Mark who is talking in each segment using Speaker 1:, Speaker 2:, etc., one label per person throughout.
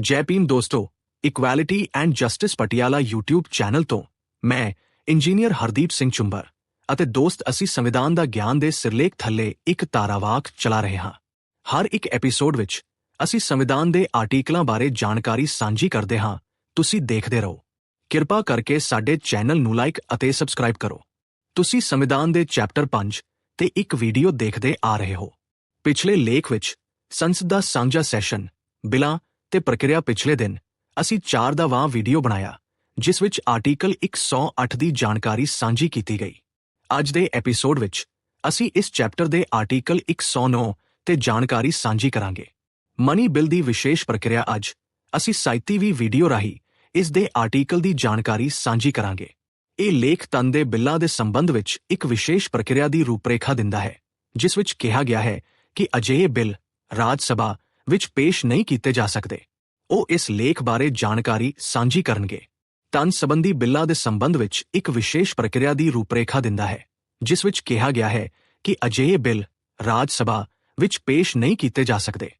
Speaker 1: ਜੈ ਭੀਮ ਦੋਸਤੋ equality and justice Patiala YouTube channel ਤੋਂ ਮੈਂ ਇੰਜੀਨੀਅਰ ਹਰਦੀਪ ਸਿੰਘ ਚੁੰਬਰ ਅਤੇ ਦੋਸਤ ਅਸੀਂ ਸੰਵਿਧਾਨ ਦਾ ਗਿਆਨ ਦੇ ਸਿਰਲੇਖ ਥੱਲੇ ਇੱਕ ਤਾਰਾਵਾਕ ਚਲਾ ਰਹੇ ਹਾਂ। ਹਰ ਇੱਕ ਐਪੀਸੋਡ ਵਿੱਚ ਅਸੀਂ ਸੰਵਿਧਾਨ ਦੇ ਆਰਟੀਕਲਾਂ ਬਾਰੇ ਜਾਣਕਾਰੀ ਸਾਂਝੀ ਕਰਦੇ ਹਾਂ। ਤੁਸੀਂ ਦੇਖਦੇ ਰਹੋ। ਕਿਰਪਾ ਕਰਕੇ ਸਾਡੇ ਚੈਨਲ ਨੂੰ ਲਾਈਕ ਅਤੇ ਸਬਸਕ੍ਰਾਈਬ ਕਰੋ। ਤੁਸੀਂ ਸੰਵਿਧਾਨ ਦੇ ਚੈਪਟਰ 5 ਤੇ ਇੱਕ ਵੀਡੀਓ ਦੇਖਦੇ ਆ ਰਹੇ ਹੋ। ਪਿਛਲੇ ਲੇਖ ਵਿੱਚ ਸੰਸਦ ਦਾ ਸਾਂਝਾ ਸੈਸ਼ਨ ਬਿਲਾ ਤੇ ਪ੍ਰਕਿਰਿਆ ਪਿਛਲੇ ਦਿਨ ਅਸੀਂ 4 ਦਾ ਵਾਂ ਵੀਡੀਓ ਬਣਾਇਆ, ਜਿਸ ਵਿੱਚ ਆਰਟੀਕਲ 108 ਦੀ ਜਾਣਕਾਰੀ ਸਾਂਝੀ ਕੀਤੀ ਗਈ। ਅੱਜ ਦੇ ਐਪੀਸੋਡ ਵਿੱਚ ਅਸੀਂ ਇਸ ਚੈਪਟਰ ਦੇ ਆਰਟੀਕਲ 109 ਤੇ ਜਾਣਕਾਰੀ ਸਾਂਝੀ ਕਰਾਂਗੇ। ਮਨੀ ਬਿੱਲ ਦੀ ਵਿਸ਼ੇਸ਼ ਪ੍ਰਕਿਰਿਆ ਅੱਜ ਅਸੀਂ ਸਾਈਤੀ ਵੀ ਵੀਡੀਓ ਰਾਹੀਂ ਇਸ ਦੇ ਆਰਟੀਕਲ ਦੀ ਜਾਣਕਾਰੀ ਸਾਂਝੀ ਕਰਾਂਗੇ। ਇਹ ਲੇਖ ਤਨ ਦੇ ਬਿੱਲਾਂ ਦੇ ਸੰਬੰਧ ਵਿੱਚ ਇੱਕ ਵਿਸ਼ੇਸ਼ ਪ੍ਰਕਿਰਿਆ ਦੀ ਰੂਪਰੇਖਾ ਦਿੰਦਾ ਹੈ, ਜਿਸ ਵਿੱਚ ਕਿਹਾ ਗਿਆ ਹੈ ਕਿ ਅਜਿਹੇ ਬਿੱਲ ਰਾਜ ਸਭਾ ਵਿੱਚ ਪੇਸ਼ ਨਹੀਂ ਕੀਤੇ ਜਾ ਸਕਦੇ। ਉਹ ਇਸ ਲੇਖ ਬਾਰੇ ਜਾਣਕਾਰੀ ਸਾਂਝੀ ਕਰਨਗੇ। ਤਨ ਸੰਬੰਧੀ ਬਿੱਲਾਂ ਦੇ ਸੰਬੰਧ ਵਿੱਚ ਇੱਕ ਵਿਸ਼ੇਸ਼ ਪ੍ਰਕਿਰਿਆ ਦੀ ਰੂਪਰੇਖਾ ਦਿੰਦਾ ਹੈ, ਜਿਸ ਵਿੱਚ ਕਿਹਾ ਗਿਆ ਹੈ ਕਿ ਅਜਿਹੇ ਬਿੱਲ ਰਾਜ ਸਭਾ ਵਿੱਚ ਪੇਸ਼ ਨਹੀਂ ਕੀਤੇ ਜਾ ਸਕਦੇ।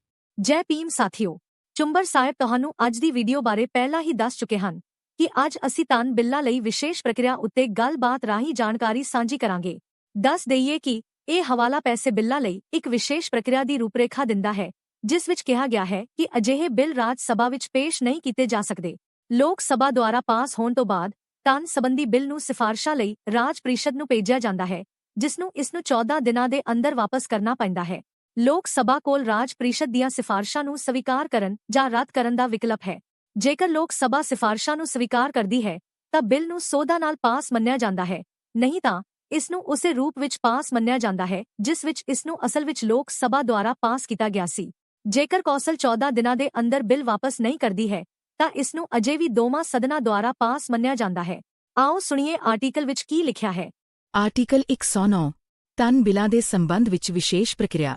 Speaker 2: ਜੈ ਭੀਮ ਸਾਥੀਓ, ਚੁੰਬਰ ਸਾਹਿਬ ਤੁਹਾਨੂੰ ਅੱਜ ਦੀ ਵੀਡੀਓ ਬਾਰੇ ਪਹਿਲਾਂ ਹੀ ਦੱਸ ਚੁੱਕੇ ਹਨ ਕਿ ਅੱਜ ਅਸੀਂ ਤਨ ਬਿੱਲਾਂ ਲਈ ਵਿਸ਼ੇਸ਼ ਪ੍ਰਕਿਰਿਆ ਉੱਤੇ ਗੱਲਬਾਤ ਰਾਹੀਂ ਜਾਣਕਾਰੀ ਸਾਂਝੀ ਕਰਾਂਗੇ। ਦੱਸ ਦਈਏ ਕਿ ਇਹ ਹਵਾਲਾ ਪੈਸੇ ਬਿੱਲਾਂ ਲਈ ਇੱਕ ਵਿਸ਼ੇਸ਼ ਪ੍ਰਕਿਰਿਆ ਦੀ ਰੂਪਰੇਖਾ ਦਿੰਦਾ ਹੈ ਜਿਸ ਵਿੱਚ ਕਿਹਾ ਗਿਆ ਹੈ ਕਿ ਅਜਿਹੇ ਬਿੱਲ ਰਾਜ ਸਭਾ ਵਿੱਚ ਪੇਸ਼ ਨਹੀਂ ਕੀਤੇ ਜਾ ਸਕਦੇ। ਲੋਕ ਸਭਾ ਦੁਆਰਾ ਪਾਸ ਹੋਣ ਤੋਂ ਬਾਅਦ ਤਨ ਸੰਬੰਧੀ ਬਿੱਲ ਨੂੰ ਸਿਫਾਰਸ਼ਾਂ ਲਈ ਰਾਜ ਪ੍ਰੀਸ਼ਦ ਨੂੰ ਭੇਜਿਆ ਜਾਂਦਾ ਹੈ, ਜਿਸ ਨੂੰ ਇਸ ਨੂੰ 14 ਦਿਨਾਂ ਦੇ ਅੰਦਰ ਵਾਪਸ ਕਰਨਾ ਪੈਂਦਾ ਹੈ। ਲੋਕ ਸਭਾ ਕੋਲ ਰਾਜ ਪ੍ਰੀਸ਼ਦ ਦੀਆਂ ਸਿਫਾਰਸ਼ਾਂ ਨੂੰ ਸਵੀਕਾਰ ਕਰਨ ਜਾਂ ਰੱਦ ਕਰਨ ਦਾ ਵਿਕਲਪ ਹੈ। ਜੇਕਰ ਲੋਕ ਸਭਾ ਸਿਫਾਰਸ਼ਾਂ ਨੂੰ ਸਵੀਕਾਰ ਕਰਦੀ ਹੈ, ਤਾਂ ਬਿੱਲ ਨੂੰ ਸੋਧਾ ਨਾਲ ਪਾਸ ਮੰਨਿਆ ਜਾਂਦਾ ਹੈ। ਨਹੀਂ ਤਾਂ, ਇਸ ਨੂੰ ਉਸੇ ਰੂਪ ਵਿੱਚ ਪਾਸ ਮੰਨਿਆ ਜਾਂਦਾ ਹੈ, ਜਿਸ ਵਿੱਚ ਇਸ ਨੂੰ ਅਸਲ ਵਿੱਚ ਲੋਕ ਸਭਾ ਦੁਆਰਾ ਪਾਸ ਕੀਤਾ ਗਿਆ ਸੀ। ਜੇਕਰ ਕੌਸਲ 14 ਦਿਨਾਂ ਦੇ ਅੰਦਰ ਬਿੱਲ ਵਾਪਸ ਨਹੀਂ ਕਰਦੀ ਹੈ, ਤਾਂ ਇਸ ਨੂੰ ਅਜੇ ਵੀ ਦੋਵਾਂ ਸਦਨਾਂ ਦੁਆਰਾ ਪਾਸ ਮੰਨਿਆ ਜਾਂਦਾ ਹੈ। ਆਓ ਸੁਣੀਏ ਆਰਟੀਕਲ ਵਿੱਚ ਕੀ ਲਿਖਿਆ ਹੈ।
Speaker 3: ਆਰਟੀਕਲ 109 ਤਨ ਬਿਲਾਂ ਦੇ ਸੰਬੰਧ ਵਿੱਚ ਵਿਸ਼ੇਸ਼ ਪ੍ਰਕਿਰਿਆ।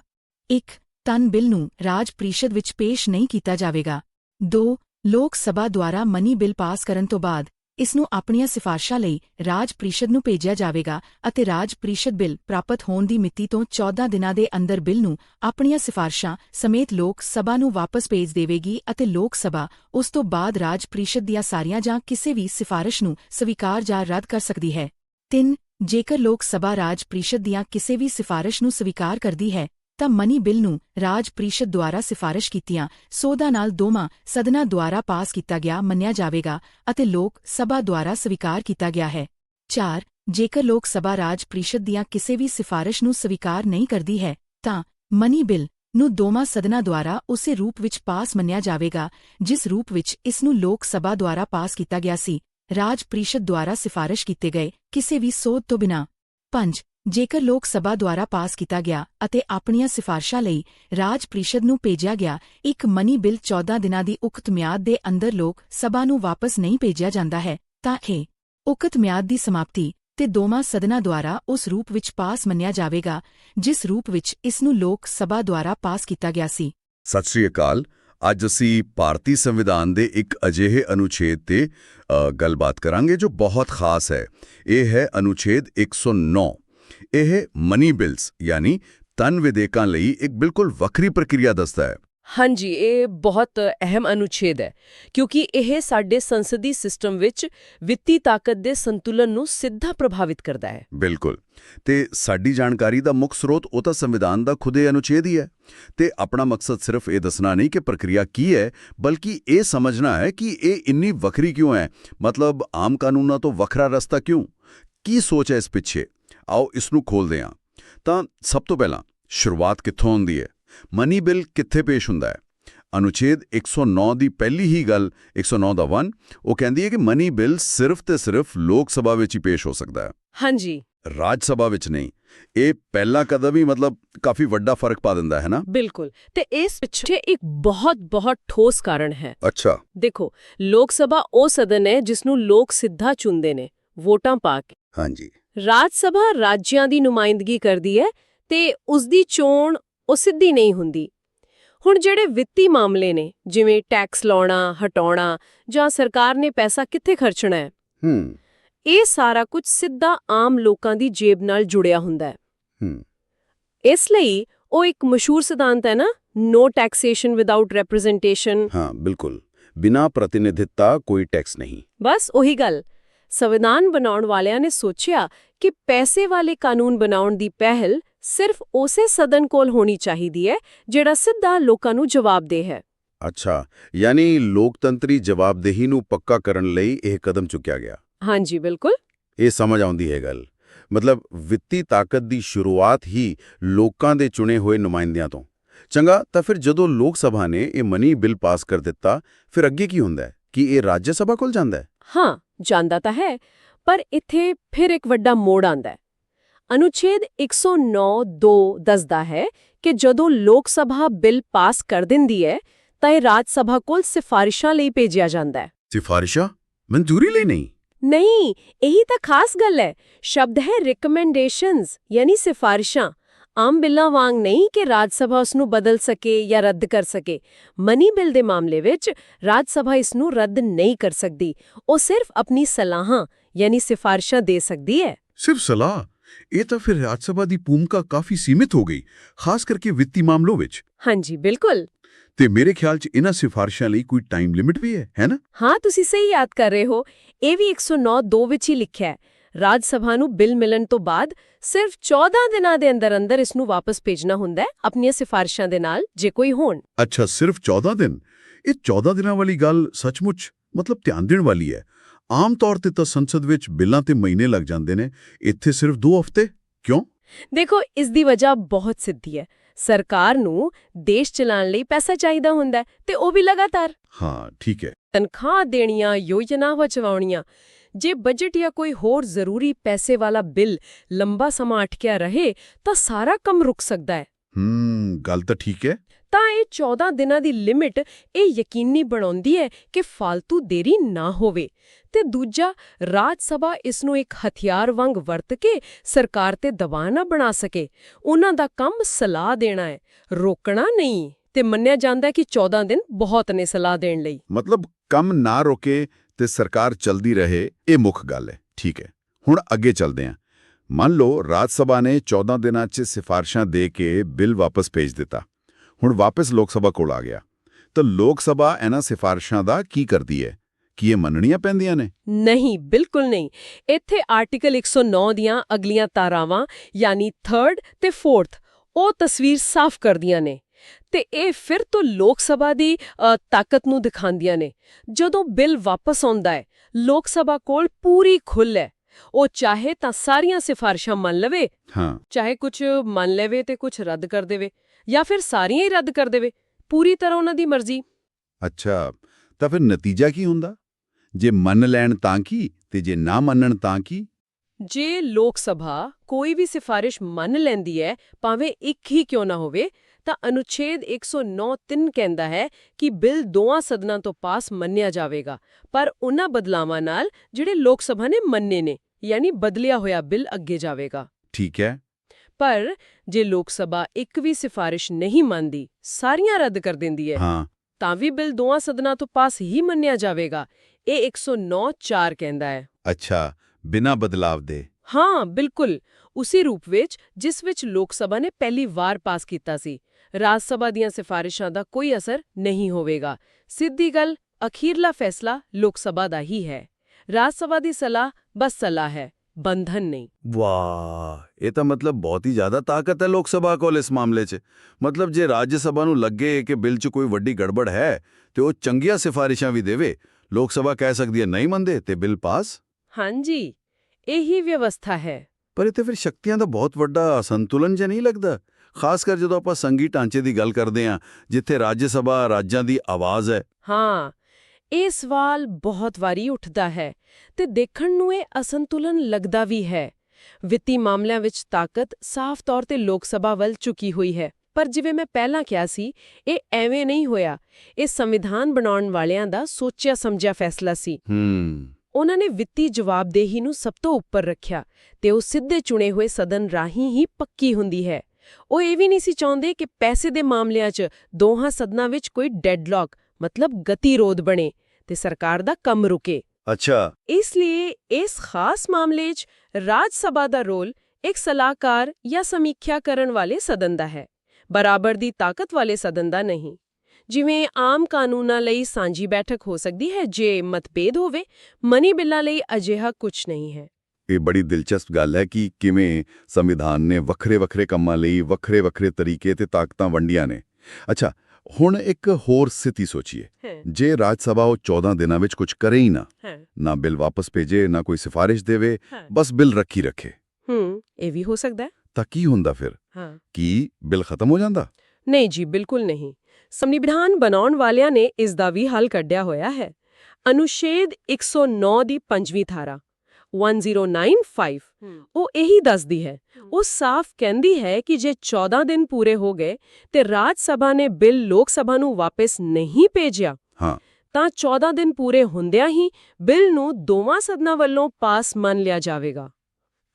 Speaker 3: 1 ਤਨ ਬਿੱਲ ਨੂੰ ਰਾਜ ਪ੍ਰੀਸ਼ਦ ਵਿੱਚ ਪੇਸ਼ ਨਹੀਂ ਕੀਤਾ ਜਾਵੇਗਾ। 2 ਲੋਕ ਸਭਾ ਦੁਆਰਾ ਮਨੀ ਬਿੱਲ ਪਾਸ ਕਰਨ ਤੋਂ ਬਾਅਦ ਇਸ ਨੂੰ ਆਪਣੀਆਂ ਸਿਫਾਰਸ਼ਾਂ ਲਈ ਰਾਜ ਪ੍ਰੀਸ਼ਦ ਨੂੰ ਭੇਜਿਆ ਜਾਵੇਗਾ ਅਤੇ ਰਾਜ ਪ੍ਰੀਸ਼ਦ ਬਿੱਲ ਪ੍ਰਾਪਤ ਹੋਣ ਦੀ ਮਿਤੀ ਤੋਂ 14 ਦਿਨਾਂ ਦੇ ਅੰਦਰ ਬਿੱਲ ਨੂੰ ਆਪਣੀਆਂ ਸਿਫਾਰਸ਼ਾਂ ਸਮੇਤ ਲੋਕ ਸਭਾ ਨੂੰ ਵਾਪਸ ਭੇਜ ਦੇਵੇਗੀ ਅਤੇ ਲੋਕ ਸਭਾ ਉਸ ਤੋਂ ਬਾਅਦ ਰਾਜ ਪ੍ਰੀਸ਼ਦ ਦੀਆਂ ਸਾਰੀਆਂ ਜਾਂ ਕਿਸੇ ਵੀ ਸਿਫਾਰਸ਼ ਨੂੰ ਸਵੀਕਾਰ ਜਾਂ ਰੱਦ ਕਰ ਸਕਦੀ ਹੈ। 3 ਜੇਕਰ ਲੋਕ ਸਭਾ ਰਾਜ ਪ੍ਰੀਸ਼ਦ ਦੀਆਂ ਕਿਸੇ ਵੀ ਸਿਫਾਰਸ਼ ਨੂੰ ਸਵੀਕਾਰ ਕਰਦੀ ਹੈ ਤਾਂ ਮਨੀ ਬਿੱਲ ਨੂੰ ਰਾਜ ਪ੍ਰੀਸ਼ਦ ਦੁਆਰਾ ਸਿਫਾਰਸ਼ ਕੀਤੀਆਂ। ਸੋਧਾਂ ਨਾਲ ਦੋਵਾਂ ਸਦਨਾਂ ਦੁਆਰਾ ਪਾਸ ਕੀਤਾ ਗਿਆ ਮੰਨਿਆ ਜਾਵੇਗਾ ਅਤੇ ਲੋਕ ਸਭਾ ਦੁਆਰਾ ਸਵੀਕਾਰ ਕੀਤਾ ਗਿਆ ਹੈ। 4 ਜੇਕਰ ਲੋਕ ਸਭਾ ਰਾਜ ਪ੍ਰੀਸ਼ਦ ਦੀਆਂ ਕਿਸੇ ਵੀ ਸਿਫਾਰਸ਼ ਨੂੰ ਸਵੀਕਾਰ ਨਹੀਂ ਕਰਦੀ ਹੈ, ਤਾਂ ਮਨੀ ਬਿੱਲ ਨੂੰ ਦੋਵਾਂ ਸਦਨਾਂ ਦੁਆਰਾ ਉਸੇ ਰੂਪ ਵਿੱਚ ਪਾਸ ਮੰਨਿਆ ਜਾਵੇਗਾ, ਜਿਸ ਰੂਪ ਵਿੱਚ ਇਸ ਨੂੰ ਲੋਕ ਸਭਾ ਦੁਆਰਾ ਪਾਸ ਕੀਤਾ ਗਿਆ ਸੀ। ਰਾਜ ਪ੍ਰੀਸ਼ਦ ਦੁਆਰਾ ਸਿਫਾਰਸ਼ ਕੀਤੇ ਗਏ ਕਿਸੇ ਵੀ ਸੋਧ ਤੋਂ ਬਿਨਾ। 5 ਜੇਕਰ ਲੋਕ ਸਭਾ ਦੁਆਰਾ ਪਾਸ ਕੀਤਾ ਗਿਆ ਅਤੇ ਆਪਣੀਆਂ ਸਿਫਾਰਸ਼ਾਂ ਲਈ ਰਾਜ ਪ੍ਰੀਸ਼ਦ ਨੂੰ ਭੇਜਿਆ ਗਿਆ, ਇੱਕ ਮਨੀ ਬਿੱਲ 14 ਦਿਨਾਂ ਦੀ ਉਕਤ ਮਿਆਦ ਦੇ ਅੰਦਰ ਲੋਕ ਸਭਾ ਨੂੰ ਵਾਪਸ ਨਹੀਂ ਭੇਜਿਆ ਜਾਂਦਾ ਹੈ, ਤਾਂ ਇਹ ਉਕਤ ਮਿਆਦ ਦੀ ਸਮਾਪਤੀ ਤੇ ਦੋਵਾਂ ਸਦਨਾਂ ਦੁਆਰਾ ਉਸ ਰੂਪ ਵਿੱਚ ਪਾਸ ਮੰਨਿਆ ਜਾਵੇਗਾ, ਜਿਸ ਰੂਪ ਵਿੱਚ ਇਸ ਨੂੰ ਲੋਕ ਸਭਾ ਦੁਆਰਾ ਪਾਸ ਕੀਤਾ ਗਿਆ ਸੀ।
Speaker 4: ਸਤਿ ਸ੍ਰੀ ਅਕਾਲ। ਅੱਜ ਅਸੀਂ ਭਾਰਤੀ ਸੰਵਿਧਾਨ ਦੇ ਇੱਕ ਅਜਿਹੇ ਅਨੁਛੇਦ ਤੇ ਗੱਲਬਾਤ ਕਰਾਂਗੇ ਜੋ ਬਹੁਤ ਖਾਸ ਹੈ। ਇਹ ਹੈ ਅਨੁਛੇਦ 109 ਇਹ ਮਨੀ ਬਿਲਸ ਯਾਨੀ ਤਨ ਵਿਦੇਕਾਂ ਲਈ ਇੱਕ ਬਿਲਕੁਲ ਵੱਖਰੀ ਪ੍ਰਕਿਰਿਆ ਦੱਸਦਾ ਹੈ।
Speaker 5: ਹਾਂਜੀ ਇਹ ਬਹੁਤ ਅਹਿਮ ਅਨੁਛੇਦ ਹੈ ਕਿਉਂਕਿ ਇਹ ਸਾਡੇ ਸੰਸਦੀ ਸਿਸਟਮ ਵਿੱਚ ਵਿੱਤੀ ਤਾਕਤ ਦੇ ਸੰਤੁਲਨ ਨੂੰ ਸਿੱਧਾ ਪ੍ਰਭਾਵਿਤ ਕਰਦਾ ਹੈ।
Speaker 4: ਬਿਲਕੁਲ। ਤੇ ਸਾਡੀ ਜਾਣਕਾਰੀ ਦਾ ਮੁੱਖ ਸਰੋਤ ਉਹ ਤਾਂ ਸੰਵਿਧਾਨ ਦਾ ਖੁਦੇ ਅਨੁਛੇਦ ਹੀ ਹੈ। ਤੇ ਆਪਣਾ ਮਕਸਦ ਸਿਰਫ ਇਹ ਦੱਸਣਾ ਨਹੀਂ ਕਿ ਪ੍ਰਕਿਰਿਆ ਕੀ ਹੈ ਬਲਕਿ ਇਹ ਸਮਝਣਾ ਹੈ ਕਿ ਇਹ ਇੰਨੀ ਵੱਖਰੀ ਕਿਉਂ ਹੈ? ਮਤਲਬ ਆਮ ਕਾਨੂੰਨਾਂ ਤੋਂ ਵੱਖਰਾ ਰਸਤਾ ਕਿਉਂ? ਕੀ ਸੋਚ ਹੈ ਇਸ ਪਿੱਛੇ? ਆਓ ਇਸ ਨੂੰ ਖੋਲਦੇ ਹਾਂ। ਤਾਂ ਸਭ ਤੋਂ ਪਹਿਲਾਂ ਸ਼ੁਰੂਆਤ ਕਿੱਥੋਂ ਹੁੰਦੀ ਹੈ? ਮਨੀ ਬਿੱਲ ਕਿੱਥੇ ਪੇਸ਼ ਹੁੰਦਾ ਹੈ? ਅਨੁਛੇਦ 109 ਦੀ ਪਹਿਲੀ ਹੀ ਗੱਲ 109 ਦਾ 1 ਉਹ ਕਹਿੰਦੀ ਹੈ ਕਿ ਮਨੀ ਬਿੱਲ ਸਿਰਫ ਤੇ ਸਿਰਫ ਲੋਕ ਸਭਾ ਵਿੱਚ ਹੀ ਪੇਸ਼ ਹੋ ਸਕਦਾ ਹੈ।
Speaker 5: ਹਾਂਜੀ।
Speaker 4: ਰਾਜ ਸਭਾ ਵਿੱਚ ਨਹੀਂ। ਇਹ ਪਹਿਲਾ ਕਦਮ ਹੀ ਮਤਲਬ ਕਾਫੀ ਵੱਡਾ ਫ਼ਰਕ ਪਾ ਦਿੰਦਾ ਹੈ ਨਾ?
Speaker 5: ਬਿਲਕੁਲ। ਤੇ ਇਸ ਪਿੱਛੇ ਇੱਕ ਬਹੁਤ ਬਹੁਤ ਠੋਸ ਕਾਰਨ ਹੈ।
Speaker 4: ਅੱਛਾ।
Speaker 5: ਦੇਖੋ ਲੋਕ ਸਭਾ ਉਹ ਸਦਨ ਹੈ ਜਿਸ ਨੂੰ ਲੋਕ ਸਿੱਧਾ ਚੁਣਦੇ ਨੇ ਵੋਟਾਂ ਪਾ ਕੇ।
Speaker 4: ਹਾਂਜੀ।
Speaker 5: ਰਾਜ ਸਭਾ ਰਾਜਿਆਂ ਦੀ ਨੁਮਾਇੰਦਗੀ ਕਰਦੀ ਹੈ ਤੇ ਉਸ ਦੀ ਚੋਣ ਉਹ ਸਿੱਧੀ ਨਹੀਂ ਹੁੰਦੀ। ਹੁਣ ਜਿਹੜੇ ਵਿੱਤੀ ਮਾਮਲੇ ਨੇ ਜਿਵੇਂ ਟੈਕਸ ਲਾਉਣਾ ਹਟਾਉਣਾ ਜਾਂ ਸਰਕਾਰ ਨੇ ਪੈਸਾ ਕਿੱਥੇ ਖਰਚਣਾ ਹੈ
Speaker 4: ਹੂੰ।
Speaker 5: ਇਹ ਸਾਰਾ ਕੁਝ ਸਿੱਧਾ ਆਮ ਲੋਕਾਂ ਦੀ ਜੇਬ ਨਾਲ ਜੁੜਿਆ ਹੁੰਦਾ ਹੈ।
Speaker 4: ਹੂੰ।
Speaker 5: ਇਸ ਲਈ ਉਹ ਇੱਕ ਮਸ਼ਹੂਰ ਸਿਧਾਂਤ ਹੈ ਨਾ ਨੋ ਟੈਕਸੇਸ਼ਨ ਵਿਦਆਊਟ ਰਿਪਰੈਜ਼ੈਂਟੇਸ਼ਨ
Speaker 4: ਹਾਂ ਬਿਲਕੁਲ।
Speaker 6: ਬਿਨਾਂ ਪ੍ਰਤੀਨਿਧਤਾ ਕੋਈ ਟੈਕਸ ਨਹੀਂ।
Speaker 5: ਬਸ ਉਹੀ ਗੱਲ। ਸੰਵਿਧਾਨ ਬਣਾਉਣ ਵਾਲਿਆਂ ਨੇ ਸੋਚਿਆ ਕਿ ਪੈਸੇ ਵਾਲੇ ਕਾਨੂੰਨ ਬਣਾਉਣ ਦੀ ਪਹਿਲ ਸਿਰਫ ਉਸੇ ਸਦਨ ਕੋਲ ਹੋਣੀ ਚਾਹੀਦੀ ਹੈ ਜਿਹੜਾ ਸਿੱਧਾ ਲੋਕਾਂ ਨੂੰ ਜਵਾਬਦੇਹ ਹੈ।
Speaker 6: ਅੱਛਾ ਯਾਨੀ ਲੋਕਤੰਤਰੀ ਜਵਾਬਦੇਹੀ ਨੂੰ ਪੱਕਾ ਕਰਨ ਲਈ ਇਹ ਕਦਮ ਚੁੱਕਿਆ ਗਿਆ।
Speaker 5: ਹਾਂਜੀ ਬਿਲਕੁਲ।
Speaker 6: ਇਹ ਸਮਝ ਆਉਂਦੀ ਹੈ ਗੱਲ। ਮਤਲਬ ਵਿੱਤੀ ਤਾਕਤ ਦੀ ਸ਼ੁਰੂਆਤ ਹੀ ਲੋਕਾਂ ਦੇ ਚੁਣੇ ਹੋਏ ਨੁਮਾਇੰਦਿਆਂ ਤੋਂ। ਚੰਗਾ ਤਾਂ ਫਿਰ ਜਦੋਂ ਲੋਕ ਸਭਾ ਨੇ ਇਹ ਮਨੀ ਬਿੱਲ ਪਾਸ ਕਰ ਦਿੱਤਾ ਫਿਰ ਅੱਗੇ ਕੀ ਹੁੰਦਾ ਹੈ? ਕਿ ਇਹ ਰਾਜ ਸਭਾ ਕੋਲ ਜਾਂਦਾ ਹੈ?
Speaker 5: ਹਾਂ ਜਾਂਦਾ ਤਾਂ ਹੈ ਪਰ ਇੱਥੇ ਫਿਰ ਇੱਕ ਵੱਡਾ ਮੋੜ ਆਂਦਾ ਹੈ। ਅਨੁਛੇਦ 109.2 ਦੱਸਦਾ ਹੈ ਕਿ ਜਦੋਂ ਲੋਕ ਸਭਾ ਬਿੱਲ ਪਾਸ ਕਰ ਦਿੰਦੀ ਹੈ ਤਾਂ ਇਹ ਰਾਜ ਸਭਾ ਕੋਲ ਸਿਫਾਰਿਸ਼ਾਂ ਲਈ ਭੇਜਿਆ ਜਾਂਦਾ ਹੈ।
Speaker 6: ਸਿਫਾਰਿਸ਼ਾਂ? ਮਨਜ਼ੂਰੀ ਲਈ ਨਹੀਂ?
Speaker 5: ਨਹੀਂ ਇਹੀ ਤਾਂ ਖਾਸ ਗੱਲ ਹੈ। ਸ਼ਬਦ ਹੈ ਰეკਮੈਂਡੇਸ਼ਨਸ ਯਾਨੀ ਸਿਫਾਰਿਸ਼ਾਂ। ਆਮ ਬਿੱਲਾਂ ਵਾਂਗ ਨਹੀਂ ਕਿ ਰਾਜ ਸਭਾ ਉਸ ਨੂੰ ਬਦਲ ਸਕੇ ਜਾਂ ਰੱਦ ਕਰ ਸਕੇ। ਮਨੀ ਬਿੱਲ ਦੇ ਮਾਮਲੇ ਵਿੱਚ ਰਾਜ ਸਭਾ ਇਸ ਨੂੰ ਰੱਦ ਨਹੀਂ ਕਰ ਸਕਦੀ। ਉਹ ਸਿਰਫ ਆਪਣੀ ਸਲਾਹਾਂ ਯਾਨੀ ਸਿਫਾਰਿਸ਼ਾਂ ਦੇ ਸਕਦੀ ਹੈ।
Speaker 4: ਸਿਰਫ ਸਲਾਹ? ਇਹ ਤਾਂ ਫਿਰ ਰਾਜ ਸਭਾ ਦੀ ਭੂਮਿਕਾ ਕਾਫੀ ਸੀਮਿਤ ਹੋ ਗਈ ਖਾਸ ਕਰਕੇ ਵਿੱਤੀ ਮਾਮਲੋਂ ਵਿੱਚ।
Speaker 5: ਹਾਂਜੀ ਬਿਲਕੁਲ।
Speaker 4: ਤੇ ਮੇਰੇ ਖਿਆਲ 'ਚ ਇਹਨਾਂ ਸਿਫਾਰਿਸ਼ਾਂ ਲਈ ਕੋਈ ਟਾਈਮ ਲਿਮਿਟ ਵੀ ਹੈ ਹੈ ਨਾ?
Speaker 5: ਹਾਂ ਤੁਸੀਂ ਸਹੀ ਯਾਦ ਕਰ ਰਹੇ ਹੋ। ਇਹ ਵੀ 109.2 ਵਿੱਚ ਹੀ ਲਿਖਿਆ ਹੈ। ਰਾਜ ਸਭਾ ਨੂੰ ਬਿੱਲ ਮਿਲਣ ਤੋਂ ਬਾਅਦ ਸਿਰਫ 14 ਦਿਨਾਂ ਦੇ ਅੰਦਰ ਅੰਦਰ ਇਸ ਨੂੰ ਵਾਪਸ ਭੇਜਣਾ ਹੁੰਦਾ ਹੈ ਆਪਣੀਆਂ ਸਿਫਾਰਿਸ਼ਾਂ ਦੇ ਨਾਲ ਜੇ ਕੋਈ ਹੋਣ।
Speaker 4: ਅੱਛਾ ਸਿਰਫ 14 ਦਿਨ? ਇਹ 14 ਦਿਨਾਂ ਵਾਲੀ ਗੱਲ ਸੱਚਮੁੱਚ ਮਤਲਬ ਧਿਆਨ ਦੇਣ ਵਾਲੀ ਹੈ। ਆਮ ਤੌਰ ਤੇ ਤਾਂ ਸੰਸਦ ਵਿੱਚ ਬਿੱਲਾਂ ਤੇ ਮਹੀਨੇ ਲੱਗ ਜਾਂਦੇ ਨੇ। ਇੱਥੇ ਸਿਰਫ 2 ਹਫ਼ਤੇ? ਕਿਉਂ?
Speaker 5: ਦੇਖੋ ਇਸ ਦੀ ਵਜ੍ਹਾ ਬਹੁਤ ਸਿੱਧੀ ਹੈ। ਸਰਕਾਰ ਨੂੰ ਦੇਸ਼ ਚਲਾਉਣ ਲਈ ਪੈਸਾ ਚਾਹੀਦਾ ਹੁੰਦਾ ਤੇ ਉਹ ਵੀ ਲਗਾਤਾਰ।
Speaker 4: ਹਾਂ ਠੀਕ ਹੈ।
Speaker 5: ਤਨਖਾਹ ਦੇਣੀਆਂ ਯੋਜਨਾਵਾਂ ਚਲਾਉਣੀਆਂ ਜੇ ਬਜਟ ਜਾਂ ਕੋਈ ਹੋਰ ਜ਼ਰੂਰੀ ਪੈਸੇ ਵਾਲਾ ਬਿੱਲ ਲੰਬਾ ਸਮਾਂ ਅਟਕਿਆ ਰਹੇ ਤਾਂ ਸਾਰਾ ਕੰਮ ਰੁਕ ਸਕਦਾ ਹੈ।
Speaker 4: ਹੂੰ ਗੱਲ ਤਾਂ ਠੀਕ ਹੈ।
Speaker 5: ਤਾਂ ਇਹ 14 ਦਿਨਾਂ ਦੀ ਲਿਮਿਟ ਇਹ ਯਕੀਨੀ ਬਣਾਉਂਦੀ ਹੈ ਕਿ ਫालतू ਦੇਰੀ ਨਾ ਹੋਵੇ। ਤੇ ਦੂਜਾ ਰਾਜ ਸਭਾ ਇਸ ਨੂੰ ਇੱਕ ਹਥਿਆਰ ਵਾਂਗ ਵਰਤ ਕੇ ਸਰਕਾਰ ਤੇ ਦਬਾਅ ਨਾ ਬਣਾ ਸਕੇ। ਉਹਨਾਂ ਦਾ ਕੰਮ ਸਲਾਹ ਦੇਣਾ ਹੈ। ਰੋਕਣਾ ਨਹੀਂ। ਤੇ ਮੰਨਿਆ ਜਾਂਦਾ ਹੈ ਕਿ 14 ਦਿਨ ਬਹੁਤ ਨੇ ਸਲਾਹ ਦੇਣ ਲਈ।
Speaker 4: ਮਤਲਬ ਕੰਮ ਨਾ ਰੋਕੇ ਤੇ ਸਰਕਾਰ ਚਲਦੀ ਰਹੇ, ਇਹ ਮੁੱਖ ਗੱਲ ਹੈ। ਠੀਕ ਹੈ। ਹੁਣ ਅੱਗੇ ਚੱਲਦੇ ਹਾਂ। ਮੰਨ ਲਓ, ਰਾਜ ਸਭਾ ਨੇ 14 ਦਿਨਾਂ 'ਚ ਸਿਫਾਰਸ਼ਾਂ ਦੇ ਕੇ ਬਿੱਲ ਵਾਪਸ ਭੇਜ ਦਿੱਤਾ। ਹੁਣ ਵਾਪਸ ਲੋਕ ਸਭਾ ਕੋਲ ਆ ਗਿਆ। ਤਾਂ ਲੋਕ ਸਭਾ ਇਹਨਾਂ ਸਿਫਾਰਸ਼ਾਂ ਦਾ ਕੀ ਕਰਦੀ ਹੈ? ਕੀ ਇਹ ਮੰਨਣੀਆਂ ਪੈਂਦੀਆਂ ਨੇ?
Speaker 5: ਨਹੀਂ, ਬਿਲਕੁਲ ਨਹੀਂ। ਇੱਥੇ ਆਰਟੀਕਲ 109 ਦੀਆਂ ਅਗਲੀਆਂ ਤਾਰਾਵਾਂ, ਯਾਨੀ 3rd ਤੇ 4th ਉਹ ਤਸਵੀਰ ਸਾਫ਼ ਕਰਦੀਆਂ ਨੇ। ਤੇ ਇਹ ਫਿਰ ਤੋਂ ਲੋਕ ਸਭਾ ਦੀ ਤਾਕਤ ਨੂੰ ਦਿਖਾਉਂਦੀਆਂ ਨੇ। ਜਦੋਂ ਬਿੱਲ ਵਾਪਸ ਆਉਂਦਾ ਹੈ ਲੋਕ ਸਭਾ ਕੋਲ ਪੂਰੀ ਖੁੱਲ੍ਹ ਹੈ। ਉਹ ਚਾਹੇ ਤਾਂ ਸਾਰੀਆਂ ਸਿਫਾਰਿਸ਼ਾਂ ਮੰਨ ਲਵੇ
Speaker 4: ਹਾਂ।
Speaker 5: ਚਾਹੇ ਕੁਝ ਮੰਨ ਲਵੇ ਤੇ ਕੁਝ ਰੱਦ ਕਰ ਦੇਵੇ ਜਾਂ ਫਿਰ ਸਾਰੀਆਂ ਹੀ ਰੱਦ ਕਰ ਦੇਵੇ ਪੂਰੀ ਤਰ੍ਹਾਂ ਉਹਨਾਂ ਦੀ ਮਰਜ਼ੀ।
Speaker 4: ਅੱਛਾ ਤਾਂ ਫਿਰ ਨਤੀਜਾ ਕੀ ਹੁੰਦਾ? ਜੇ ਮੰਨ ਲੈਣ ਤਾਂ ਕੀ ਤੇ ਜੇ ਨਾ ਮੰਨਣ ਤਾਂ ਕੀ?
Speaker 5: ਜੇ ਲੋਕ ਸਭਾ ਕੋਈ ਵੀ ਸਿਫਾਰਿਸ਼ ਮੰਨ ਲੈਂਦੀ ਹੈ ਭਾਵੇਂ ਇੱਕ ਹੀ ਕਿਉਂ ਨਾ ਹੋਵੇ ਤਾਂ ਅਨੁਛੇਦ 109.3 ਕਹਿੰਦਾ ਹੈ ਕਿ ਬਿੱਲ ਦੋਵਾਂ ਸਦਨਾਂ ਤੋਂ ਪਾਸ ਮੰਨਿਆ ਜਾਵੇਗਾ ਪਰ ਉਹਨਾਂ ਬਦਲਾਵਾਂ ਨਾਲ ਜਿਹੜੇ ਲੋਕ ਸਭਾ ਨੇ ਮੰਨੇ ਨੇ ਯਾਨੀ ਬਦਲਿਆ ਹੋਇਆ ਬਿੱਲ ਅੱਗੇ ਜਾਵੇਗਾ।
Speaker 4: ਠੀਕ ਹੈ।
Speaker 5: ਪਰ ਜੇ ਲੋਕ ਸਭਾ ਇੱਕ ਵੀ ਸਿਫਾਰਿਸ਼ ਨਹੀਂ ਮੰਨਦੀ ਸਾਰੀਆਂ ਰੱਦ ਕਰ ਦਿੰਦੀ ਹੈ
Speaker 4: ਹਾਂ।
Speaker 5: ਤਾਂ ਵੀ ਬਿੱਲ ਦੋਵਾਂ ਸਦਨਾਂ ਤੋਂ ਪਾਸ ਹੀ ਮੰਨਿਆ ਜਾਵੇਗਾ ਇਹ 109.4 ਕਹਿੰਦਾ ਹੈ।
Speaker 4: ਅੱਛਾ ਬਿਨਾਂ ਬਦਲਾਵ ਦੇ।
Speaker 5: ਹਾਂ ਬਿਲਕੁਲ। ਉਸੇ ਰੂਪ ਵਿੱਚ ਜਿਸ ਵਿੱਚ ਲੋਕ ਸਭਾ ਨੇ ਪਹਿਲੀ ਵਾਰ ਪਾਸ ਕੀਤਾ ਸੀ ਰਾਜ ਸਭਾ ਦੀਆਂ ਸਿਫਾਰਿਸ਼ਾਂ ਦਾ ਕੋਈ ਅਸਰ ਨਹੀਂ ਹੋਵੇਗਾ। ਸਿੱਧੀ ਗੱਲ ਅਖੀਰਲਾ ਫੈਸਲਾ ਲੋਕ ਸਭਾ ਦਾ ਹੀ ਹੈ। ਰਾਜ ਸਭਾ ਦੀ ਸਲਾਹ ਬਸ ਸਲਾਹ ਹੈ ਬੰਧਨ ਨਹੀਂ।
Speaker 6: ਵਾਹ ਇਹ ਤਾਂ ਮਤਲਬ ਬਹੁਤ ਹੀ ਜ਼ਿਆਦਾ ਤਾਕਤ ਹੈ ਲੋਕ ਸਭਾ ਕੋਲ ਇਸ ਮਾਮਲੇ 'ਚ। ਮਤਲਬ ਜੇ ਰਾਜ ਸਭਾ ਨੂੰ ਲੱਗੇ ਕਿ ਬਿੱਲ 'ਚ ਕੋਈ ਵੱਡੀ ਗੜਬੜ ਹੈ ਤੇ ਉਹ ਚੰਗੀਆਂ ਸਿਫਾਰਿਸ਼ਾਂ ਵੀ ਦੇਵੇ ਲੋਕ ਸਭਾ ਕਹਿ ਸਕਦੀ ਹੈ ਨਹੀਂ ਮੰਨਦੇ ਤੇ ਬਿੱਲ ਪਾਸ।
Speaker 5: ਹਾਂਜੀ ਇਹੀ ਵਿਵਸਥਾ ਹੈ।
Speaker 6: ਪਰ ਇਹ ਤੇ ਫਿਰ ਸ਼ਕਤੀਆਂ ਦਾ ਬਹੁਤ ਵੱਡਾ ਅਸੰਤੁਲਨ ਜਿਹਾ ਨਹੀਂ ਲੱਗਦਾ? ਖਾਸ ਕਰ ਜਦੋਂ ਆਪਾਂ ਸੰਘੀ ਢਾਂਚੇ ਦੀ ਗੱਲ ਕਰਦੇ ਹਾਂ ਜਿੱਥੇ ਰਾਜ ਸਭਾ ਰਾਜਾਂ ਦੀ ਆਵਾਜ਼ ਹੈ।
Speaker 5: ਹਾਂ ਇਹ ਸਵਾਲ ਬਹੁਤ ਵਾਰੀ ਉੱਠਦਾ ਹੈ ਤੇ ਦੇਖਣ ਨੂੰ ਇਹ ਅਸੰਤੁਲਨ ਲੱਗਦਾ ਵੀ ਹੈ। ਵਿੱਤੀ ਮਾਮਲਿਆਂ ਵਿੱਚ ਤਾਕਤ ਸਾਫ਼ ਤੌਰ ਤੇ ਲੋਕ ਸਭਾ ਵੱਲ ਝੁਕੀ ਹੋਈ ਹੈ। ਪਰ ਜਿਵੇਂ ਮੈਂ ਪਹਿਲਾਂ ਕਿਹਾ ਸੀ ਇਹ ਐਵੇਂ ਨਹੀਂ ਹੋਇਆ। ਇਹ ਸੰਵਿਧਾਨ ਬਣਾਉਣ ਵਾਲਿਆਂ ਦਾ ਸੋਚਿਆ ਸਮਝਿਆ ਫੈਸਲਾ ਸੀ।
Speaker 6: ਹੂੰ।
Speaker 5: ਉਹਨਾਂ ਨੇ ਵਿੱਤੀ ਜਵਾਬਦੇਹੀ ਨੂੰ ਸਭ ਤੋਂ ਉੱਪਰ ਰੱਖਿਆ ਤੇ ਉਹ ਸਿੱਧੇ ਚੁਣੇ ਹੋਏ ਸਦਨ ਰਾਹੀਂ ਹੀ ਪੱਕੀ ਹੁੰਦੀ ਹੈ। ਉਹ ਇਹ ਵੀ ਨਹੀਂ ਸੀ ਚਾਹੁੰਦੇ ਕਿ ਪੈਸੇ ਦੇ ਮਾਮਲਿਆਂ 'ਚ ਦੋਹਾਂ ਸਦਨਾਂ ਵਿੱਚ ਕੋਈ ਡੈਡਲੌਕ ਮਤਲਬ ਗਤੀਰੋਧ ਬਣੇ ਤੇ ਸਰਕਾਰ ਦਾ ਕੰਮ ਰੁਕੇ।
Speaker 6: ਅੱਛਾ।
Speaker 5: ਇਸ ਲਈ ਇਸ ਖਾਸ ਮਾਮਲੇ 'ਚ ਰਾਜ ਸਭਾ ਦਾ ਰੋਲ ਇੱਕ ਸਲਾਹਕਾਰ ਜਾਂ ਸਮੀਖਿਆ ਕਰਨ ਵਾਲੇ ਸਦਨ ਦਾ ਹੈ ਬਰਾਬਰ ਦੀ ਤਾਕਤ ਵਾਲੇ ਸਦਨ ਦਾ ਨਹੀਂ। ਜਿਵੇਂ ਆਮ ਕਾਨੂੰਨਾਂ ਲਈ ਸਾਂਝੀ ਬੈਠਕ ਹੋ ਸਕਦੀ ਹੈ ਜੇ ਮਤਭੇਦ ਹੋਵੇ ਮਨੀ ਬਿੱਲਾਂ ਲਈ ਅਜਿਹਾ ਕੁਝ ਨਹੀਂ ਹੈ।
Speaker 4: ਇਹ ਬੜੀ ਦਿਲਚਸਪ ਗੱਲ ਹੈ ਕਿ ਕਿਵੇਂ ਸੰਵਿਧਾਨ ਨੇ ਵੱਖਰੇ-ਵੱਖਰੇ ਕੰਮਾਂ ਲਈ ਵੱਖਰੇ-ਵੱਖਰੇ ਤਰੀਕੇ ਤੇ ਤਾਕਤਾਂ ਵੰਡੀਆਂ ਨੇ। ਅੱਛਾ ਹੁਣ ਇੱਕ ਹੋਰ ਸਥਿਤੀ ਸੋਚੀਏ। ਜੇ ਰਾਜ ਸਭਾ ਉਹ 14 ਦਿਨਾਂ ਵਿੱਚ ਕੁਝ ਕਰੇ ਹੀ ਨਾ ਨਾ ਬਿੱਲ ਵਾਪਸ ਭੇਜੇ ਨਾ ਕੋਈ ਸਿਫਾਰਿਸ਼ ਦੇਵੇ ਬਸ ਬਿੱਲ ਰੱਖੀ ਰੱਖੇ।
Speaker 5: ਹੂੰ ਇਹ ਵੀ ਹੋ ਸਕਦਾ ਹੈ।
Speaker 4: ਤਾਂ ਕੀ ਹੁੰਦਾ ਫਿਰ? ਕੀ ਬਿੱਲ ਖਤਮ ਹੋ ਜਾਂਦਾ?
Speaker 5: ਨਹੀਂ ਜੀ ਬਿਲਕੁਲ ਨਹੀਂ। ਸੰਵਿਧਾਨ ਬਣਾਉਣ ਵਾਲਿਆਂ ਨੇ ਇਸ ਦਾ ਵੀ ਹੱਲ ਕੱਢਿਆ ਹੋਇਆ ਹੈ। ਅਨੁਛੇਦ 109 ਦੀ ਪੰਜਵੀਂ ਧਾਰਾ 1095 ਉਹ ਇਹੀ ਦੱਸਦੀ ਹੈ। ਉਹ ਸਾਫ਼ ਕਹਿੰਦੀ ਹੈ ਕਿ ਜੇ 14 ਦਿਨ ਪੂਰੇ ਹੋ ਗਏ ਤੇ ਰਾਜ ਸਭਾ ਨੇ ਬਿੱਲ ਲੋਕ ਸਭਾ ਨੂੰ ਵਾਪਸ ਨਹੀਂ ਭੇਜਿਆ
Speaker 4: ਹਾਂ।
Speaker 5: ਤਾਂ 14 ਦਿਨ ਪੂਰੇ ਹੁੰਦਿਆਂ ਹੀ ਬਿੱਲ ਨੂੰ ਦੋਵਾਂ ਸਦਨਾਂ ਵੱਲੋਂ ਪਾਸ ਮੰਨ ਲਿਆ ਜਾਵੇਗਾ।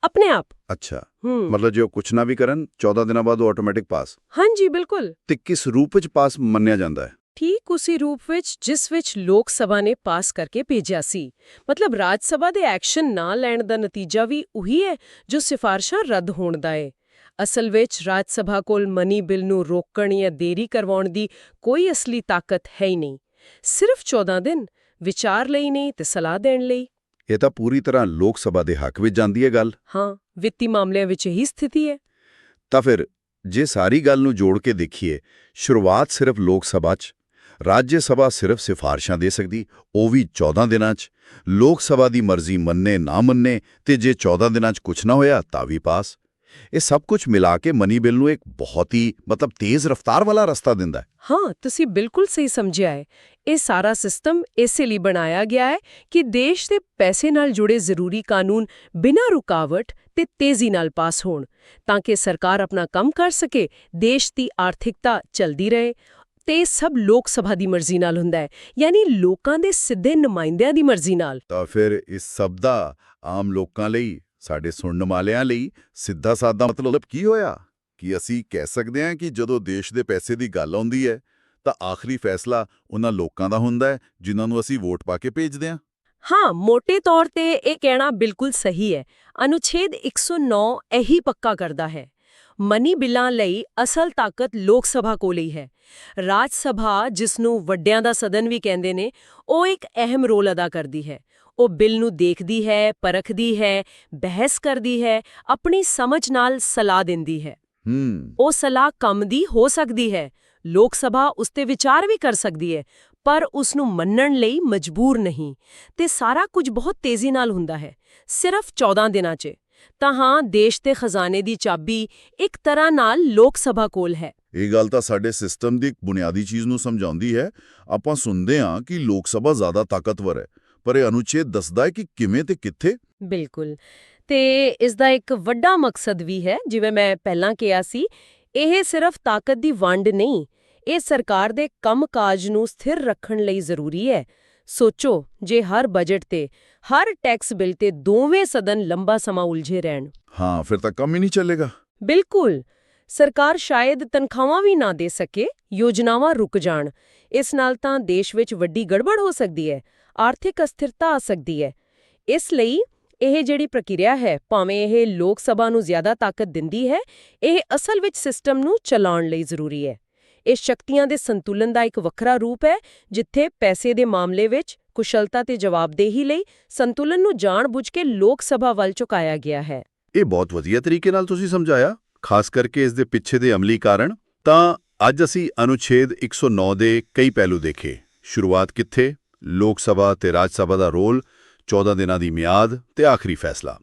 Speaker 5: ਆਪਣੇ ਆਪ।
Speaker 4: ਅੱਛਾ। ਮਤਲਬ ਜੇ ਉਹ ਕੁਝ ਨਾ ਵੀ ਕਰਨ 14 ਦਿਨਾਂ ਬਾਅਦ ਉਹ ਆਟੋਮੈਟਿਕ ਪਾਸ
Speaker 5: ਹਾਂਜੀ ਬਿਲਕੁਲ।
Speaker 4: ਤੇ ਕਿਸ ਰੂਪ ਵਿੱਚ ਪਾਸ ਮੰਨਿਆ ਜਾਂਦਾ ਹੈ?
Speaker 5: ਠੀਕ ਉਸੇ ਰੂਪ ਵਿੱਚ ਜਿਸ ਵਿੱਚ ਲੋਕ ਸਭਾ ਨੇ ਪਾਸ ਕਰਕੇ ਭੇਜਿਆ ਸੀ। ਮਤਲਬ ਰਾਜ ਸਭਾ ਦੇ ਐਕਸ਼ਨ ਨਾ ਲੈਣ ਦਾ ਨਤੀਜਾ ਵੀ ਉਹੀ ਹੈ ਜੋ ਸਿਫਾਰਸ਼ਾਂ ਰੱਦ ਹੋਣ ਦਾ ਹੈ। ਅਸਲ ਵਿੱਚ ਰਾਜ ਸਭਾ ਕੋਲ ਮਨੀ ਬਿੱਲ ਨੂੰ ਰੋਕਣ ਜਾਂ ਦੇਰੀ ਕਰਵਾਉਣ ਦੀ ਕੋਈ ਅਸਲੀ ਤਾਕਤ ਹੈ ਹੀ ਨਹੀਂ। ਸਿਰਫ 14 ਦਿਨ ਵਿਚਾਰ ਲਈ ਨਹੀਂ ਤੇ ਸਲਾਹ ਦੇਣ ਲਈ।
Speaker 4: ਇਹ ਤਾਂ ਪੂਰੀ ਤਰ੍ਹਾਂ ਲੋਕ ਸਭਾ ਦੇ ਹੱਕ ਵਿੱਚ ਜਾਂਦੀ ਹੈ ਗੱਲ।
Speaker 5: ਹਾਂ ਵਿੱਤੀ ਮਾਮਲਿਆਂ ਵਿੱਚ ਇਹੀ ਸਥਿਤੀ ਹੈ।
Speaker 4: ਤਾਂ ਫਿਰ ਜੇ ਸਾਰੀ ਗੱਲ ਨੂੰ ਜੋੜ ਕੇ ਦੇਖੀਏ ਸ਼ੁਰੂਆਤ ਸਿਰਫ ਲੋਕ ਸਭਾ 'ਚ ਰਾਜ ਸਭਾ ਸਿਰਫ ਸਿਫਾਰਸ਼ਾਂ ਦੇ ਸਕਦੀ ਉਹ ਵੀ 14 ਦਿਨਾਂ 'ਚ। ਲੋਕ ਸਭਾ ਦੀ ਮਰਜ਼ੀ ਮੰਨੇ ਨਾ ਮੰਨੇ ਤੇ ਜੇ 14 ਦਿਨਾਂ 'ਚ ਕੁਝ ਨਾ ਹੋਇਆ ਤਾਂ ਵੀ ਪਾਸ। ਇਹ ਸਭ ਕੁਝ ਮਿਲਾ ਕੇ ਮਨੀ ਬਿੱਲ ਨੂੰ ਇੱਕ ਬਹੁਤ ਹੀ ਮਤਲਬ ਤੇਜ਼ ਰਫ਼ਤਾਰ ਵਾਲਾ ਰਸਤਾ ਦਿੰਦਾ ਹੈ।
Speaker 5: ਹਾਂ ਤੁਸੀਂ ਬਿਲਕੁਲ ਸਹੀ ਸਮਝਿਆ ਹੈ। ਇਹ ਸਾਰਾ ਸਿਸਟਮ ਇਸੇ ਲਈ ਬਣਾਇਆ ਗਿਆ ਹੈ ਕਿ ਦੇਸ਼ ਦੇ ਪੈਸੇ ਨਾਲ ਜੁੜੇ ਜ਼ਰੂਰੀ ਕਾਨੂੰਨ ਬਿਨਾਂ ਰੁਕਾਵਟ ਤੇ ਤੇਜ਼ੀ ਨਾਲ ਪਾਸ ਹੋਣ, ਤਾਂ ਕਿ ਸਰਕਾਰ ਆਪਣਾ ਕੰਮ ਕਰ ਸਕੇ, ਦੇਸ਼ ਦੀ ਆਰਥਿਕਤਾ ਚਲਦੀ ਰਹੇ ਤੇ ਇਹ ਸਭ ਲੋਕ ਸਭਾ ਦੀ ਮਰਜ਼ੀ ਨਾਲ ਹੁੰਦਾ ਹੈ, ਯਾਨੀ ਲੋਕਾਂ ਦੇ ਸਿੱਧੇ ਨੁਮਾਇੰਦਿਆਂ ਦੀ ਮਰਜ਼ੀ ਨਾਲ।
Speaker 4: ਤਾਂ ਫਿਰ ਇਸ ਸਭ ਦਾ ਆਮ ਲੋਕਾਂ ਲਈ, ਸਾਡੇ ਸੁਣਨ ਵਾਲਿਆਂ ਲਈ ਸਿੱਧਾ ਸਾਦਾ ਮਤਲਬ ਕੀ ਹੋਇਆ? ਕਿ ਅਸੀਂ ਕਹਿ ਸਕਦੇ ਹਾਂ ਕਿ ਜਦੋਂ ਦੇਸ਼ ਦੇ ਪੈਸੇ ਦੀ ਗੱਲ ਆਉਂਦੀ ਹੈ ਤਾਂ ਆਖਰੀ ਫੈਸਲਾ ਉਹਨਾਂ ਲੋਕਾਂ ਦਾ ਹੁੰਦਾ ਹੈ ਜਿਨ੍ਹਾਂ ਨੂੰ ਅਸੀਂ ਵੋਟ ਪਾ ਕੇ ਭੇਜਦੇ ਹਾਂ।
Speaker 5: ਹਾਂ ਮੋٹے ਤੌਰ ਤੇ ਇਹ ਕਹਿਣਾ ਬਿਲਕੁਲ ਸਹੀ ਹੈ। ਅਨੁਛੇਦ 109 ਇਹੀ ਪੱਕਾ ਕਰਦਾ ਹੈ। ਮਨੀ ਬਿੱਲਾਂ ਲਈ ਅਸਲ ਤਾਕਤ ਲੋਕ ਸਭਾ ਕੋਲ ਹੀ ਹੈ। ਰਾਜ ਸਭਾ ਜਿਸ ਨੂੰ ਵੱਡਿਆਂ ਦਾ ਸਦਨ ਵੀ ਕਹਿੰਦੇ ਨੇ ਉਹ ਇੱਕ ਅਹਿਮ ਰੋਲ ਅਦਾ ਕਰਦੀ ਹੈ। ਉਹ ਬਿੱਲ ਨੂੰ ਦੇਖਦੀ ਹੈ ਪਰਖਦੀ ਹੈ ਬਹਿਸ ਕਰਦੀ ਹੈ ਆਪਣੀ ਸਮਝ ਨਾਲ ਸਲਾਹ ਦਿੰਦੀ ਹੈ।
Speaker 4: ਹੂੰ।
Speaker 5: ਉਹ ਸਲਾਹ ਕੰਮ ਦੀ ਹੋ ਸਕਦੀ ਹੈ। ਲੋਕ ਸਭਾ ਉਸ ਤੇ ਵਿਚਾਰ ਵੀ ਕਰ ਸਕਦੀ ਹੈ ਪਰ ਉਸ ਨੂੰ ਮੰਨਣ ਲਈ ਮਜਬੂਰ ਨਹੀਂ। ਤੇ ਸਾਰਾ ਕੁਝ ਬਹੁਤ ਤੇਜ਼ੀ ਨਾਲ ਹੁੰਦਾ ਹੈ ਸਿਰਫ 14 ਦਿਨਾਂ 'ਚ। ਤਾਂ ਹਾਂ ਦੇਸ਼ ਦੇ ਖਜ਼ਾਨੇ ਦੀ ਚਾਬੀ ਇੱਕ ਤਰ੍ਹਾਂ ਨਾਲ ਲੋਕ ਸਭਾ ਕੋਲ ਹੈ।
Speaker 4: ਇਹ ਗੱਲ ਤਾਂ ਸਾਡੇ ਸਿਸਟਮ ਦੀ ਇੱਕ ਬੁਨਿਆਦੀ ਚੀਜ਼ ਨੂੰ ਸਮਝਾਉਂਦੀ ਹੈ। ਆਪਾਂ ਸੁਣਦੇ ਹਾਂ ਕਿ ਲੋਕ ਸਭਾ ਜ਼ਿਆਦਾ ਤਾਕਤਵਰ ਹੈ ਪਰ ਇਹ ਅਨੁਛੇਦ ਦੱਸਦਾ ਹੈ ਕਿ ਕਿਵੇਂ ਤੇ ਕਿੱਥੇ।
Speaker 5: ਬਿਲਕੁਲ। ਤੇ ਇਸ ਦਾ ਇੱਕ ਵੱਡਾ ਮਕਸਦ ਵੀ ਹੈ ਜਿਵੇਂ ਮੈਂ ਪਹਿਲਾਂ ਕਿਹਾ ਸੀ ਇਹ ਸਿਰਫ ਤਾਕਤ ਦੀ ਵੰਡ ਨਹੀਂ ਇਹ ਸਰਕਾਰ ਦੇ ਕੰਮਕਾਜ ਨੂੰ ਸਥਿਰ ਰੱਖਣ ਲਈ ਜ਼ਰੂਰੀ ਹੈ। ਸੋਚੋ ਜੇ ਹਰ ਬਜਟ ਤੇ ਹਰ ਟੈਕਸ ਬਿੱਲ ਤੇ ਦੋਵੇਂ ਸਦਨ ਲੰਬਾ ਸਮਾਂ ਉਲਝੇ ਰਹਿਣ।
Speaker 4: ਹਾਂ ਫਿਰ ਤਾਂ ਕੰਮ ਹੀ ਨਹੀਂ ਚੱਲੇਗਾ।
Speaker 5: ਬਿਲਕੁਲ! ਸਰਕਾਰ ਸ਼ਾਇਦ ਤਨਖਾਹਾਂ ਵੀ ਨਾ ਦੇ ਸਕੇ ਯੋਜਨਾਵਾਂ ਰੁਕ ਜਾਣ। ਇਸ ਨਾਲ ਤਾਂ ਦੇਸ਼ ਵਿੱਚ ਵੱਡੀ ਗੜਬੜ ਹੋ ਸਕਦੀ ਹੈ ਆਰਥਿਕ ਅਸਥਿਰਤਾ ਆ ਸਕਦੀ ਹੈ। ਇਸ ਲਈ ਇਹ ਜਿਹੜੀ ਪ੍ਰਕਿਰਿਆ ਹੈ, ਭਾਵੇਂ ਇਹ ਲੋਕ ਸਭਾ ਨੂੰ ਜ਼ਿਆਦਾ ਤਾਕਤ ਦਿੰਦੀ ਹੈ, ਇਹ ਅਸਲ ਵਿੱਚ ਸਿਸਟਮ ਨੂੰ ਚਲਾਉਣ ਲਈ ਜ਼ਰੂਰੀ ਹੈ। ਇਹ ਸ਼ਕਤੀਆਂ ਦੇ ਸੰਤੁਲਨ ਦਾ ਇੱਕ ਵੱਖਰਾ ਰੂਪ ਹੈ, ਜਿੱਥੇ ਪੈਸੇ ਦੇ ਮਾਮਲੇ ਵਿੱਚ ਕੁਸ਼ਲਤਾ ਤੇ ਜਵਾਬਦੇਹੀ ਲਈ ਸੰਤੁਲਨ ਨੂੰ ਜਾਣਬੁੱਝ ਕੇ ਲੋਕ ਸਭਾ ਵੱਲ ਝੁਕਾਇਆ ਗਿਆ ਹੈ।
Speaker 4: ਇਹ ਬਹੁਤ ਵਧੀਆ ਤਰੀਕੇ ਨਾਲ ਤੁਸੀਂ ਸਮਝਾਇਆ। ਖਾਸ ਕਰਕੇ ਇਸ ਦੇ ਪਿੱਛੇ ਦੇ ਅਮਲੀ ਕਾਰਨ, ਤਾਂ ਅੱਜ ਅਸੀਂ ਅਨੁਛੇਦ 109 ਦੇ ਕਈ ਪਹਿਲੂ ਦੇਖੇ। ਸ਼ੁਰੂਆਤ ਕਿੱਥੇ? ਲੋਕ ਸਭਾ ਤੇ ਰਾਜ ਸਭਾ ਦਾ ਰੋਲ 14 ਦਿਨਾਂ ਦੀ ਮਿਆਦ ਤੇ ਆਖਰੀ ਫੈਸਲਾ।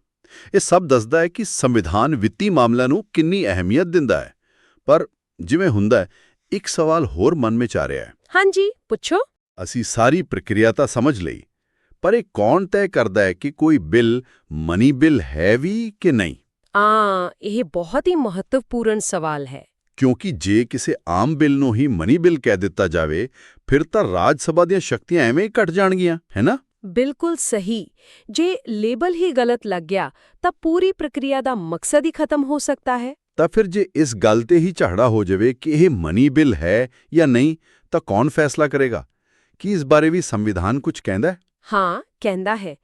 Speaker 4: ਇਹ ਸਭ ਦੱਸਦਾ ਹੈ ਕਿ ਸੰਵਿਧਾਨ ਵਿੱਤੀ ਮਾਮਲਿਆਂ ਨੂੰ ਕਿੰਨੀ ਅਹਿਮੀਅਤ ਦਿੰਦਾ ਹੈ। ਪਰ ਜਿਵੇਂ ਹੁੰਦਾ ਹੈ ਇੱਕ ਸਵਾਲ ਹੋਰ ਮਨ ਵਿੱਚ ਆ ਰਿਹਾ ਹੈ।
Speaker 5: ਹਾਂਜੀ ਪੁੱਛੋ।
Speaker 4: ਅਸੀਂ ਸਾਰੀ ਪ੍ਰਕਿਰਿਆ ਤਾਂ ਸਮਝ ਲਈ ਪਰ ਇਹ ਕੌਣ ਤੈਅ ਕਰਦਾ ਹੈ ਕਿ ਕੋਈ ਬਿੱਲ ਮਨੀ ਬਿੱਲ ਹੈ ਵੀ ਕਿ ਨਹੀਂ?
Speaker 5: ਆ ਇਹ ਬਹੁਤ ਹੀ ਮਹੱਤਵਪੂਰਨ ਸਵਾਲ ਹੈ।
Speaker 4: ਕਿਉਂਕਿ ਜੇ ਕਿਸੇ ਆਮ ਬਿੱਲ ਨੂੰ ਹੀ ਮਨੀ ਬਿੱਲ ਕਹਿ ਦਿੱਤਾ ਜਾਵੇ ਫਿਰ ਤਾਂ ਰਾਜ ਸਭਾ ਦੀਆਂ ਸ਼ਕਤੀਆਂ ਐਵੇਂ ਹੀ ਘਟ ਜਾਣਗੀਆਂ ਹੈ ਨਾ?
Speaker 5: ਬਿਲਕੁਲ ਸਹੀ। ਜੇ ਲੇਬਲ ਹੀ ਗਲਤ ਲੱਗ ਗਿਆ ਤਾਂ ਪੂਰੀ ਪ੍ਰਕਿਰਿਆ ਦਾ ਮਕਸਦ ਹੀ ਖਤਮ ਹੋ ਸਕਦਾ ਹੈ।
Speaker 4: ਤਾਂ ਫਿਰ ਜੇ ਇਸ ਗੱਲ ਤੇ ਹੀ ਝਗੜਾ ਹੋ ਜਾਵੇ ਕਿ ਇਹ ਮਨੀ ਬਿੱਲ ਹੈ ਜਾਂ ਨਹੀਂ ਤਾਂ ਕੌਣ ਫੈਸਲਾ ਕਰੇਗਾ? ਕੀ ਇਸ ਬਾਰੇ ਵੀ ਸੰਵਿਧਾਨ ਕੁਝ ਕਹਿੰਦਾ ਹੈ?
Speaker 5: ਹਾਂ ਕਹਿੰਦਾ ਹੈ।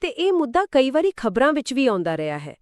Speaker 5: ਤੇ ਇਹ ਮੁੱਦਾ ਕਈ ਵਾਰੀ ਖਬਰਾਂ ਵਿੱਚ ਵੀ ਆਉਂਦਾ ਰਿਹਾ ਹੈ।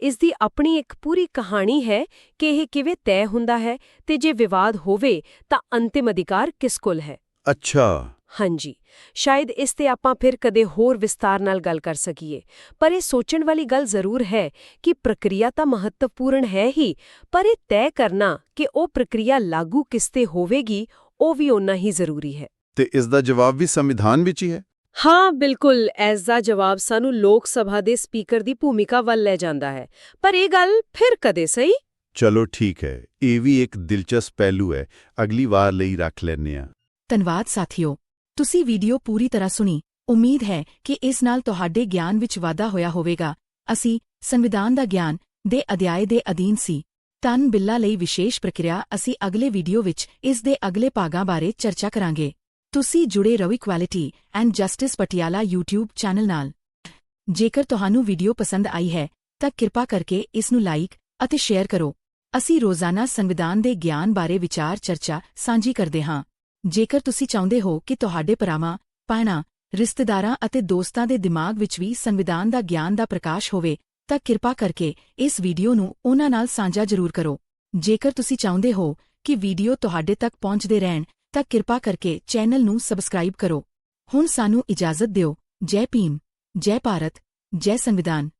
Speaker 5: ਇਸ ਦੀ ਆਪਣੀ ਇੱਕ ਪੂਰੀ ਕਹਾਣੀ ਹੈ ਕਿ ਇਹ ਕਿਵੇਂ ਤੈਅ ਹੁੰਦਾ ਹੈ ਤੇ ਜੇ ਵਿਵਾਦ ਹੋਵੇ ਤਾਂ ਅੰਤਿਮ ਅਧਿਕਾਰ ਕਿਸ ਕੋਲ ਹੈ।
Speaker 4: ਅੱਛਾ।
Speaker 5: ਹਾਂਜੀ ਸ਼ਾਇਦ ਇਸ ਤੇ ਆਪਾਂ ਫਿਰ ਕਦੇ ਹੋਰ ਵਿਸਤਾਰ ਨਾਲ ਗੱਲ ਕਰ ਸਕੀਏ। ਪਰ ਇਹ ਸੋਚਣ ਵਾਲੀ ਗੱਲ ਜ਼ਰੂਰ ਹੈ ਕਿ ਪ੍ਰਕਿਰਿਆ ਤਾਂ ਮਹੱਤਵਪੂਰਨ ਹੈ ਹੀ ਪਰ ਇਹ ਤੈਅ ਕਰਨਾ ਕਿ ਉਹ ਪ੍ਰਕਿਰਿਆ ਲਾਗੂ ਕਿਸ ਤੇ ਹੋਵੇਗੀ ਉਹ ਵੀ ਓਨਾ ਹੀ ਜ਼ਰੂਰੀ ਹੈ।
Speaker 4: ਤੇ ਇਸ ਦਾ ਜਵਾਬ ਵੀ ਸੰਵਿਧਾਨ ਵਿੱਚ ਹੀ ਹੈ?
Speaker 5: ਹਾਂ ਬਿਲਕੁਲ ਐਸ ਦਾ ਜਵਾਬ ਸਾਨੂੰ ਲੋਕ ਸਭਾ ਦੇ ਸਪੀਕਰ ਦੀ ਭੂਮਿਕਾ ਵੱਲ ਲੈ ਜਾਂਦਾ ਹੈ। ਪਰ ਇਹ ਗੱਲ ਫਿਰ ਕਦੇ ਸਹੀ?
Speaker 4: ਚਲੋ ਠੀਕ ਹੈ ਇਹ ਵੀ ਇੱਕ ਦਿਲਚਸਪ ਪਹਿਲੂ ਹੈ ਅਗਲੀ ਵਾਰ ਲਈ ਰੱਖ ਲੈਨੇ ਆ
Speaker 3: ਧੰਨਵਾਦ ਸਾਥੀਓ। ਤੁਸੀਂ ਵੀਡੀਓ ਪੂਰੀ ਤਰ੍ਹਾਂ ਸੁਣੀ। ਉਮੀਦ ਹੈ ਕਿ ਇਸ ਨਾਲ ਤੁਹਾਡੇ ਗਿਆਨ ਵਿੱਚ ਵਾਧਾ ਹੋਇਆ ਹੋਵੇਗਾ। ਅਸੀਂ ਸੰਵਿਧਾਨ ਦਾ ਗਿਆਨ ਦੇ ਅਧਿਆਏ ਦੇ ਅਧੀਨ ਸੀ। ਤਨ ਬਿੱਲਾ ਲਈ ਵਿਸ਼ੇਸ਼ ਪ੍ਰਕਿਰਿਆ ਅਸੀਂ ਅਗਲੇ ਵੀਡੀਓ ਵਿੱਚ ਇਸ ਦੇ ਅਗਲੇ ਭਾਗਾਂ ਬਾਰੇ ਚਰਚਾ ਕਰਾਂਗੇ। ਤੁਸੀਂ ਜੁੜੇ ਰਹੋ equality and justice Patiala YouTube channel ਨਾਲ। ਜੇਕਰ ਤੁਹਾਨੂੰ ਵੀਡੀਓ ਪਸੰਦ ਆਈ ਹੈ, ਤਾਂ ਕਿਰਪਾ ਕਰਕੇ ਇਸ ਨੂੰ ਲਾਈਕ ਅਤੇ ਸ਼ੇਅਰ ਕਰੋ। ਅਸੀਂ ਰੋਜ਼ਾਨਾ ਸੰਵਿਧਾਨ ਦੇ ਗਿਆਨ ਬਾਰੇ ਵਿਚਾਰ ਚਰਚਾ ਸਾਂਝੀ ਕਰਦੇ ਹਾਂ। ਜੇਕਰ ਤੁਸੀਂ ਚਾਹੁੰਦੇ ਹੋ ਕਿ ਤੁਹਾਡੇ ਭਰਾਵਾਂ, ਭੈਣਾਂ, ਰਿਸ਼ਤੇਦਾਰਾਂ ਅਤੇ ਦੋਸਤਾਂ ਦੇ ਦਿਮਾਗ ਵਿੱਚ ਵੀ ਸੰਵਿਧਾਨ ਦਾ ਗਿਆਨ ਦਾ ਪ੍ਰਕਾਸ਼ ਹੋਵੇ, ਤਾਂ ਕਿਰਪਾ ਕਰਕੇ ਇਸ ਵੀਡੀਓ ਨੂੰ ਉਹਨਾਂ ਨਾਲ ਸਾਂਝਾ ਜ਼ਰੂਰ ਕਰੋ। ਜੇਕਰ ਤੁਸੀਂ ਚਾਹੁੰਦੇ ਹੋ ਕਿ ਵੀਡੀਓ ਤੁਹਾਡੇ ਤੱਕ ਪਹੁੰਚਦੇ ਰਹਿਣ, ਤਾਂ ਕਿਰਪਾ ਕਰਕੇ ਚੈਨਲ ਨੂੰ ਸਬਸਕ੍ਰਾਈਬ ਕਰੋ। ਹੁਣ ਸਾਨੂੰ ਇਜਾਜ਼ਤ ਦਿਓ। ਜੈ ਭੀਮ, ਜੈ ਭਾਰਤ, ਜੈ ਸੰਵਿਧਾਨ।